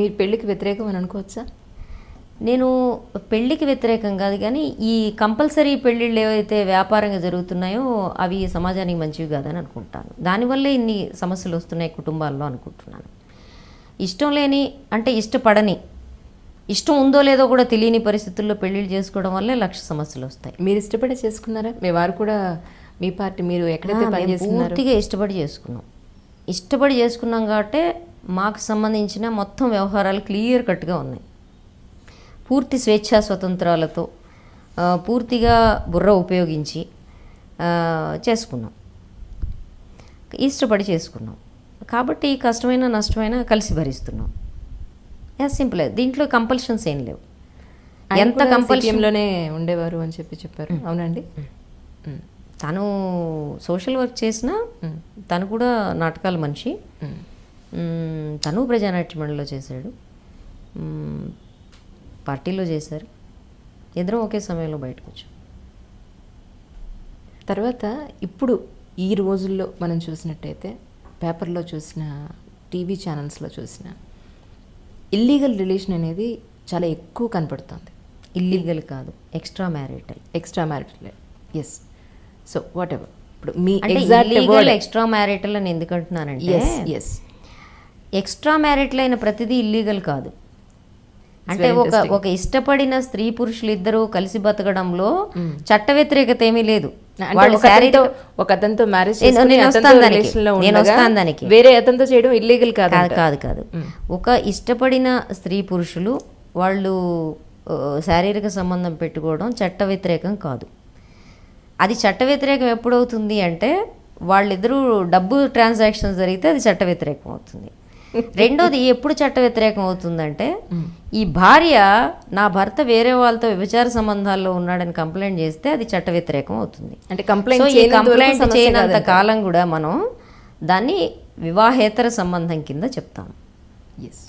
మీ పెళ్ళికి వ్యతిరేకం అని అనుకోవచ్చా? నేను పెళ్ళికి వ్యతిరేకం కాదు కానీ ఈ కంపల్సరీ పెళ్ళిళ్ళు ఏవైతే వ్యాపారంగా జరుగుతున్నాయో అవి సమాజానికి మంచివి కాదని అనుకుంటాను. దానివల్లే ఇన్ని సమస్యలు వస్తున్నాయి కుటుంబాల్లో అనుకుంటున్నాను. ఇష్టం లేని అంటే ఇష్టపడని ఇష్టం ఉందో లేదో కూడా తెలియని పరిస్థితుల్లో పెళ్ళిళ్ళు చేసుకోవడం వల్లే లక్ష సమస్యలు వస్తాయి. మీరు ఇష్టపడే చేసుకున్నారా? మీ వారు కూడా మీ పార్టీ మీరు ఎక్కడైతే పూర్తిగా ఇష్టపడి చేసుకున్నాం. ఇష్టపడి చేసుకున్నాం కాబట్టి మాకు సంబంధించిన మొత్తం వ్యవహారాలు క్లియర్ కట్గా ఉన్నాయి. పూర్తి స్వేచ్ఛా స్వతంత్రాలతో పూర్తిగా బుర్ర ఉపయోగించి చేసుకున్నాం. ఇష్టపడి చేసుకున్నాం. కాబట్టి కష్టమైన నష్టమైన కలిసి భరిస్తున్నాం. యాజ్ సింపుల్ దీంట్లో కంపల్షన్స్ ఏం లేవు. ఎంత కంపల్షన్లోనే ఉండేవారు అని చెప్పి చెప్పారు. అవునండి. తను సోషల్ వర్క్ చేసినా తను కూడా నాటకాల మనిషి. తను ప్రజానాట్య మండలిలో చేశాడు. పార్టీలో చేశారు. ఇద్దరం ఒకే సమయంలో బయటకు వచ్చాం తర్వాత ఇప్పుడు ఈ రోజుల్లో మనం చూసినట్టయితే పేపర్లో చూసిన టీవీ ఛానల్స్లో చూసిన ఇల్లీగల్ రిలేషన్ అనేది చాలా ఎక్కువ కనపడుతుంది. ఇల్లీగల్ కాదు extra marital. Extra marital yes so whatever ఇప్పుడు మీ ఎగ్జాక్ట్ ఎక్స్ట్రా మ్యారిటల్ అని ఎందుకు అంటున్నానంటే ఎస్ ఎస్ ఎక్స్ట్రా మ్యారిటల్ అయిన ప్రతిదీ ఇల్లీగల్ కాదు. అంటే ఒక. ఒక ఇష్టపడిన స్త్రీ పురుషులు ఇద్దరు కలిసి బతకడంలో చట్ట వ్యతిరేకత ఏమీ లేదు వాళ్ళు ఒక అతనితో మ్యారేజ్ నేను- వస్తాను దానికి. వేరే అతనితో చేయడం ఇల్లీగల్ కాదు కాదు కాదు. కాదు ఒక ఇష్టపడిన స్త్రీ పురుషులు వాళ్ళు శారీరక సంబంధం పెట్టుకోవడం చట్ట వ్యతిరేకం కాదు. అది చట్ట వ్యతిరేకం ఎప్పుడవుతుంది అంటే వాళ్ళిద్దరూ డబ్బు ట్రాన్సాక్షన్ జరిగితే అది చట్ట వ్యతిరేకం అవుతుంది. రెండోది ఎప్పుడు చట్ట వ్యతిరేకం అవుతుందంటే ఈ భార్య నా భర్త వేరే వాళ్ళతో వ్యభిచార సంబంధాల్లో ఉన్నాడని కంప్లైంట్ చేస్తే అది చట్ట వ్యతిరేకం అవుతుంది. అంటే కంప్లైంట్ కంప్లైంట్ చేయనంత. కాలం కూడా మనం దాన్ని వివాహేతర సంబంధం కింద చెప్తాం ఎస్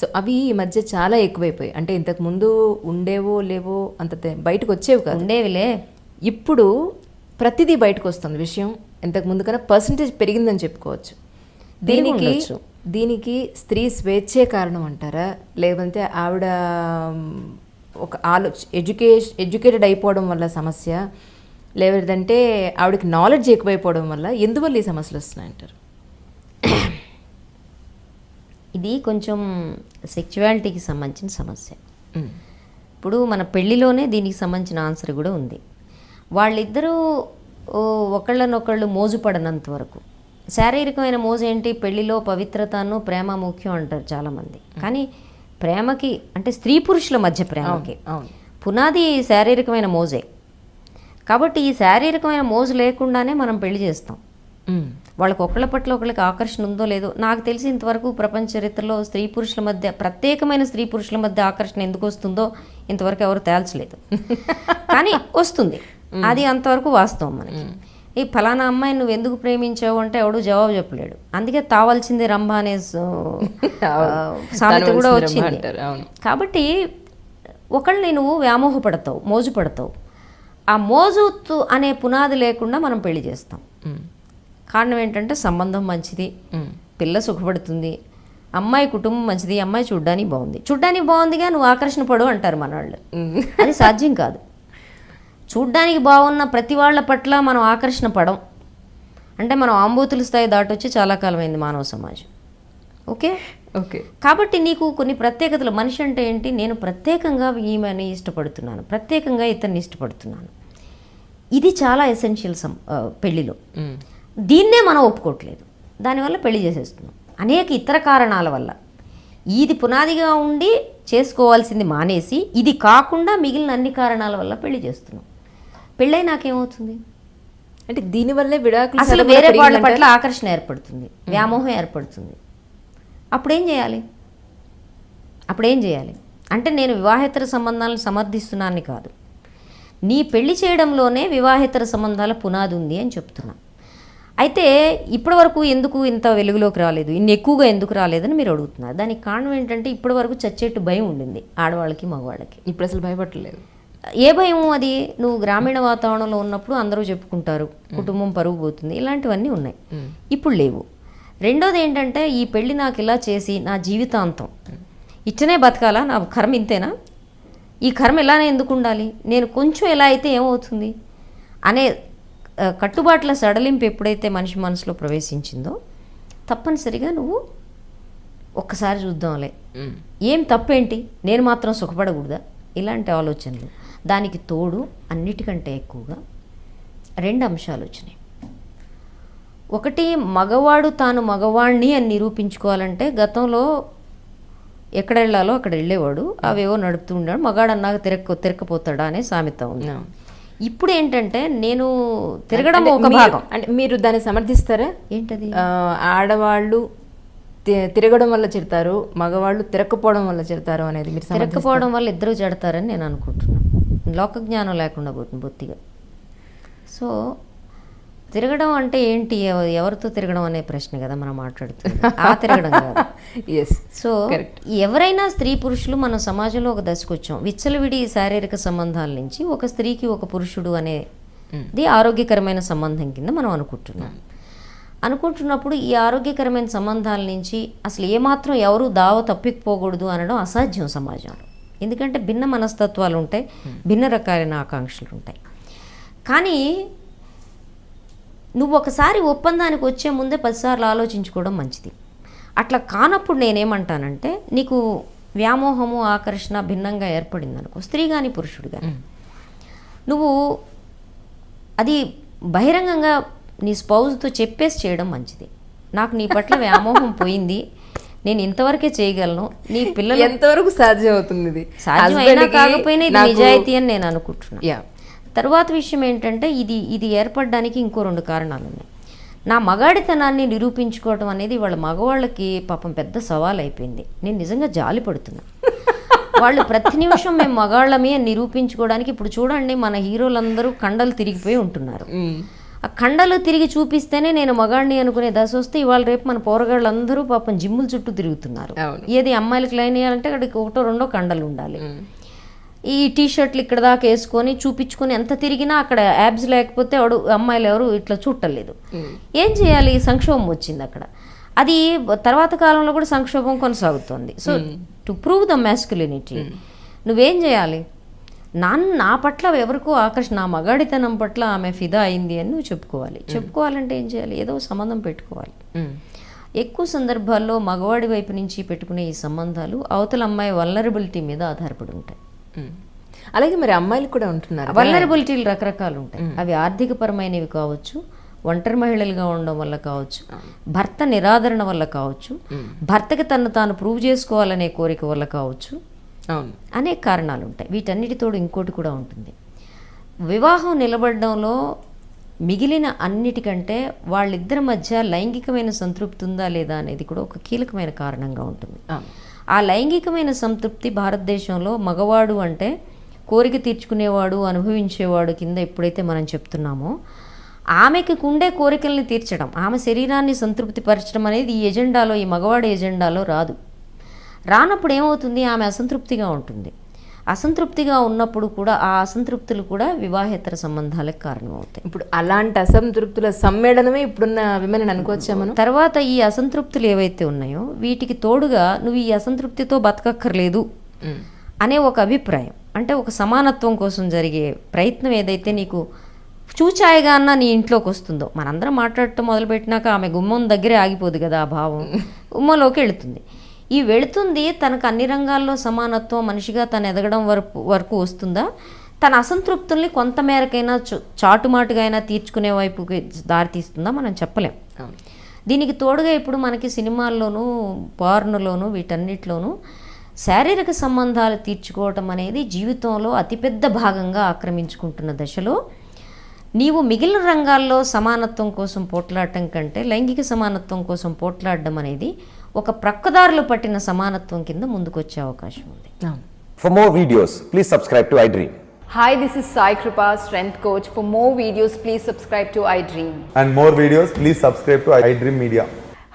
సో అవి ఈ మధ్య చాలా ఎక్కువైపోయాయి. అంటే ఇంతకు ముందు ఉండేవో లేవో అంత బయటకు వచ్చేవి కాదు. ఉండేవిలే. ఇప్పుడు ప్రతిదీ బయటకు వస్తుంది విషయం. ఇంతకు ముందు కన్నా పర్సంటేజ్ పెరిగిందని చెప్పుకోవచ్చు. దీనికి. దీనికి స్త్రీ స్వేచ్ఛే కారణం అంటారా? లేదంటే ఆవిడ ఒక ఆలో ఎడ్యుకేషన్ ఎడ్యుకేటెడ్ అయిపోవడం వల్ల సమస్య లేదంటే ఆవిడకి నాలెడ్జ్ ఎక్కువైపోవడం వల్ల ఎందువల్ల ఈ సమస్యలు వస్తున్నాయంటారు? ఇది కొంచెం సెక్చువాలిటీకి సంబంధించిన సమస్య. ఇప్పుడు మన పెళ్ళిలోనే దీనికి సంబంధించిన ఆన్సర్ కూడా ఉంది. వాళ్ళిద్దరూ ఒకళ్ళనొకళ్ళు మోజుపడనంత వరకు శారీరకమైన మోజు ఏంటి? పెళ్ళిలో పవిత్రతను ప్రేమ ముఖ్యం అంటారు చాలామంది. కానీ ప్రేమకి అంటే స్త్రీ పురుషుల మధ్య ప్రేమకి పునాది శారీరకమైన మోజే. కాబట్టి ఈ శారీరకమైన మోజు లేకుండానే మనం పెళ్ళి చేస్తాం. వాళ్ళకి ఒకళ్ళ పట్ల ఒకళ్ళకి ఆకర్షణ ఉందో లేదో నాకు తెలిసి ఇంతవరకు ప్రపంచ చరిత్రలో స్త్రీ పురుషుల మధ్య ప్రత్యేకమైన స్త్రీ పురుషుల మధ్య ఆకర్షణ ఎందుకు వస్తుందో ఇంతవరకు ఎవరు తేల్చలేదు. కానీ వస్తుంది. అది అంతవరకు వాస్తవం మనకి. ఈ ఫలానా అమ్మాయి నువ్వు ఎందుకు ప్రేమించావు? అంటే ఎవడు జవాబు చెప్పలేడు. అందుకే తావాల్సింది రంభ అనే సామెత కూడా వచ్చింది. కాబట్టి ఒకళ్ళని నువ్వు వ్యామోహపడతావు మోజు పడతావు ఆ మోజు అనే పునాది లేకుండా మనం పెళ్ళి చేస్తాం. కారణం ఏంటంటే సంబంధం మంచిది. పిల్ల సుఖపడుతుంది అమ్మాయి కుటుంబం మంచిది అమ్మాయి చూడ్డానికి బాగుంది. చూడ్డానికి బాగుందిగా నువ్వు ఆకర్షణ పడు అంటారు మన వాళ్ళు మ్. అది సాధ్యం కాదు. చూడ్డానికి బాగున్న ప్రతి వాళ్ళ పట్ల మనం ఆకర్షణ పడం. అంటే మనం ఆంబూతుల స్థాయి దాటొచ్చి చాలా కాలమైంది మానవ సమాజం. ఓకే? ఓకే. కాబట్టి నీకు కొన్ని ప్రత్యేకతలు. మనిషి అంటే ఏంటి? నేను ప్రత్యేకంగా ఈమెని ఇష్టపడుతున్నాను. ప్రత్యేకంగా ఇతన్ని ఇష్టపడుతున్నాను. ఇది చాలా ఎసెన్షియల్ సం పెళ్ళిలో. మ్. దీన్నే మనం ఒప్పుకోవట్లేదు దానివల్ల పెళ్ళి చేసేస్తున్నాం. అనేక ఇతర కారణాల వల్ల. ఇది పునాదిగా ఉండి చేసుకోవాల్సింది మానేసి ఇది కాకుండా మిగిలిన అన్ని కారణాల వల్ల పెళ్ళి చేస్తున్నాం. పెళ్ళై నాకేమవుతుంది అంటే దీనివల్లే విడాకులు అసలు వేరే వాళ్ళ? పట్ల ఆకర్షణ ఏర్పడుతుంది వ్యామోహం ఏర్పడుతుంది. అప్పుడేం చేయాలి? అప్పుడేం చేయాలి? అంటే నేను వివాహేతర సంబంధాలను సమర్థిస్తున్నాను కాదు. నీ పెళ్ళి చేయడంలోనే వివాహేతర సంబంధాల పునాది ఉంది అని చెప్తున్నా. అయితే ఇప్పటివరకు ఎందుకు ఇంత వెలుగులోకి రాలేదు? ఇన్ని ఎక్కువగా ఎందుకు రాలేదని మీరు అడుగుతున్నారు. దానికి కారణం ఏంటంటే ఇప్పటివరకు చచ్చేట్టు భయం ఉండింది ఆడవాళ్ళకి మగవాళ్ళకి. ఇప్పుడు అసలు భయపడలేదు ఏ భయం అది? నువ్వు గ్రామీణ వాతావరణంలో ఉన్నప్పుడు అందరూ చెప్పుకుంటారు కుటుంబం పరుగు పోతుంది. ఇలాంటివన్నీ ఉన్నాయి. ఇప్పుడు లేవు. రెండోది ఏంటంటే ఈ పెళ్ళి నాకు ఇలా చేసి నా జీవితాంతం ఇట్టనే బతకాలా? నా కర్మ ఇంతేనా? ఈ కర్మ ఇలానే ఎందుకు ఉండాలి? నేను కొంచెం ఎలా అయితే ఏమవుతుంది? అనే కట్టుబాట్ల సడలింపు ఎప్పుడైతే మనిషి మనసులో ప్రవేశించిందో తప్పనిసరిగా నువ్వు ఒక్కసారి చూద్దాంలే. ఏం తప్పేంటి? నేను మాత్రం సుఖపడకూడదా? ఇలాంటి ఆలోచనలు. దానికి తోడు అన్నిటికంటే ఎక్కువగా రెండు అంశాలు వచ్చినాయి. ఒకటి మగవాడు తాను మగవాణ్ణి అని నిరూపించుకోవాలంటే గతంలో ఎక్కడ వెళ్ళాలో అక్కడ వెళ్ళేవాడు. అవేవో నడుపుతూ ఉన్నాడు మగాడు అన్నాక తిరక్క తిరక్కపోతాడా అనే సామెత ఉంది. ఇప్పుడు ఏంటంటే నేను తిరగడం ఒక భాగం. అంటే మీరు దాన్ని సమర్థిస్తారా? ఏంటది? ఆడవాళ్ళు తిరగడం వల్ల చెడతారు మగవాళ్ళు తిరగకపోవడం వల్ల చెడతారు అనేది మీరు? తిరగకపోవడం వల్ల ఇద్దరు చెడతారని నేను అనుకుంటున్నాను లోక జ్ఞానం లేకుండా పోతుంది బొత్తిగా సో తిరగడం అంటే ఏంటి? ఎవ- ఎవరితో తిరగడం అనే ప్రశ్న కదా మనం మాట్లాడుతుంది ఆ తిరగడం కాదు. ఎస్ సో ఎవరైనా స్త్రీ పురుషులు మన సమాజంలో ఒక దశకు వచ్చాం విచ్చలవిడి శారీరక సంబంధాల నుంచి ఒక స్త్రీకి ఒక పురుషుడు అనేది ఆరోగ్యకరమైన సంబంధం కింద మనం అనుకుంటున్నాం. అనుకుంటున్నప్పుడు ఈ ఆరోగ్యకరమైన సంబంధాల నుంచి అసలు ఏమాత్రం ఎవరు దావ తప్పిపోకూడదు అనడం అసాధ్యం సమాజంలో. ఎందుకంటే భిన్న మనస్తత్వాలు ఉంటాయి భిన్న రకాలైన ఆకాంక్షలు ఉంటాయి. కానీ నువ్వు ఒకసారి ఒప్పందానికి వచ్చే ముందే పదిసార్లు ఆలోచించుకోవడం మంచిది. అట్లా కానప్పుడు నేనేమంటానంటే నీకు వ్యామోహము ఆకర్షణ భిన్నంగా ఏర్పడింది అనుకో స్త్రీ కానీ పురుషుడు కానీ నువ్వు అది బహిరంగంగా నీ స్పౌజ్తో చెప్పేసి చేయడం మంచిది. నాకు నీ పట్ల వ్యామోహం పోయింది నేను ఇంతవరకే చేయగలను. నీ పిల్లలు ఎంతవరకు సాధ్యం అవుతుంది ఇది సాధ్యమైనా కాకపోయినా ఇది నిజాయితీ అని నేను అనుకుంటున్నాను. తర్వాత విషయం ఏంటంటే ఇది ఇది ఏర్పడడానికి ఇంకో రెండు కారణాలు ఉన్నాయి. నా మగాడితనాన్ని నిరూపించుకోవడం అనేది వాళ్ళ మగవాళ్ళకి పాపం పెద్ద సవాల్ అయిపోయింది నేను నిజంగా జాలి పడుతున్నా. వాళ్ళు ప్రతి నిమిషం మేము మగాళ్ళమే అని నిరూపించుకోవడానికి ఇప్పుడు చూడండి మన హీరోలందరూ కండలు తిరిగిపోయి ఉంటున్నారు. ఆ కండలు తిరిగి చూపిస్తేనే నేను మగాడిని అనుకునే దశ వస్తే ఇవాళ రేపు మన పోరగాళ్ళందరూ పాపం జిమ్ముల చుట్టూ తిరుగుతున్నారు. ఏది అమ్మాయిలకు లైన్ వేయాలంటే అక్కడికి ఒకటో రెండో కండలు ఉండాలి. ఈ టీ షర్ట్లు ఇక్కడ దాకా వేసుకొని చూపించుకొని ఎంత తిరిగినా అక్కడ యాబ్స్ లేకపోతే వాడు అమ్మాయిలు ఎవరు ఇట్లా చూడలేదు ఏం చేయాలి? సంక్షోభం వచ్చింది అక్కడ. అది తర్వాత కాలంలో కూడా సంక్షోభం కొనసాగుతోంది. So to prove the masculinity నువ్వేం చేయాలి? నాన్న నా పట్ల ఎవరికో ఆకర్షణ నా మగాడితనం పట్ల ఆమె ఫిదా అయింది అని నువ్వు చెప్పుకోవాలి. చెప్పుకోవాలంటే ఏం చేయాలి? ఏదో సంబంధం పెట్టుకోవాలి. ఎక్కువ సందర్భాల్లో మగవాడి వైపు నుంచి పెట్టుకునే ఈ సంబంధాలు అవతల అమ్మాయి వల్నరబిలిటీ మీద ఆధారపడి ఉంటాయి. అలాగే మరి అమ్మాయిలు కూడా ఉంటున్నారు వల్నరబిలిటీలు రకరకాలు ఉంటాయి. అవి ఆర్థిక పరమైనవి కావచ్చు ఒంటరి మహిళలుగా ఉండడం వల్ల కావచ్చు భర్త నిరాదరణ వల్ల కావచ్చు భర్తకి తను తాను ప్రూవ్ చేసుకోవాలనే కోరిక వల్ల కావచ్చు అనేక కారణాలు ఉంటాయి. వీటన్నిటితోడు ఇంకోటి కూడా ఉంటుంది. వివాహం నిలబడడంలో మిగిలిన అన్నిటికంటే వాళ్ళిద్దరి మధ్య లైంగికమైన సంతృప్తి ఉందా లేదా అనేది కూడా ఒక కీలకమైన కారణంగా ఉంటుంది. ఆ లైంగికమైన సంతృప్తి భారతదేశంలో మగవాడు అంటే కోరిక తీర్చుకునేవాడు అనుభవించేవాడు కింద ఎప్పుడైతే మనం చెప్తున్నామో ఆమెకి ఉండే కోరికల్ని తీర్చడం ఆమె శరీరాన్ని సంతృప్తిపరచడం అనేది ఈ ఎజెండాలో ఈ మగవాడి ఎజెండాలో రాదు. రానప్పుడు ఏమవుతుంది ఆమె అసంతృప్తిగా ఉంటుంది. అసంతృప్తిగా ఉన్నప్పుడు కూడా ఆ అసంతృప్తులు కూడా వివాహేతర సంబంధాలకు కారణమవుతాయి. ఇప్పుడు అలాంటి అసంతృప్తుల సమ్మేళనమే ఇప్పుడున్న విమెన్ అనుకోవచ్చా మనం? తర్వాత ఈ అసంతృప్తులు ఏవైతే ఉన్నాయో వీటికి తోడుగా నువ్వు ఈ అసంతృప్తితో బతకక్కర్లేదు. అనే ఒక అభిప్రాయం. అంటే ఒక సమానత్వం కోసం జరిగే ప్రయత్నం ఏదైతే నీకు చూచాయిగా అన్న నీ ఇంట్లోకి వస్తుందో మనందరం మాట్లాడటం మొదలుపెట్టినాక ఆమె గుమ్మం దగ్గరే ఆగిపోదు కదా ఆ భావం. గుమ్మంలోకి వెళుతుంది. ఈ వెళుతుంది తనకు అన్ని రంగాల్లో సమానత్వం మనిషిగా తను ఎదగడం వరకు వరకు వస్తుందా? తన అసంతృప్తుల్ని కొంత మేరకైనా చు- చాటుమాటుగా అయినా తీర్చుకునే వైపుకి దారితీస్తుందా మనం చెప్పలేం. దీనికి తోడుగా ఇప్పుడు మనకి సినిమాల్లోనూ పార్నులోనూ వీటన్నిటిలోనూ శారీరక సంబంధాలు తీర్చుకోవటం అనేది జీవితంలో అతిపెద్ద భాగంగా ఆక్రమించుకుంటున్న దశలో నీవు మిగిలిన రంగాల్లో సమానత్వం కోసం పోట్లాడటం కంటే లైంగిక సమానత్వం కోసం పోట్లాడడం అనేది ఒక ప్రక్కదారులు పట్టిన సమానత్వం కింద ముందుకొచ్చే అవకాశం ఉంది. For more videos please subscribe to iDream hi this is Sai Krupa strength coach for more videos please subscribe to iDream and more videos please subscribe to iDream media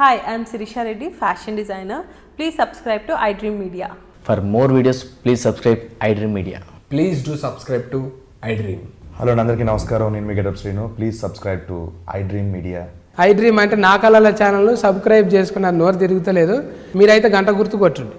hi I'm Shirisha Reddy fashion designer please subscribe to iDream media for more videos please subscribe iDream media please do subscribe to iDream hello అందరికీ నమస్కారం. నేను మీ Gadap Srinu. Please subscribe to iDream media iDream అంటే నా కళల ఛానల్ను subscribe చేసుకున్న నోరు తిరుగుతలేదు. మీరైతే గంట గుర్తు కొట్టండి.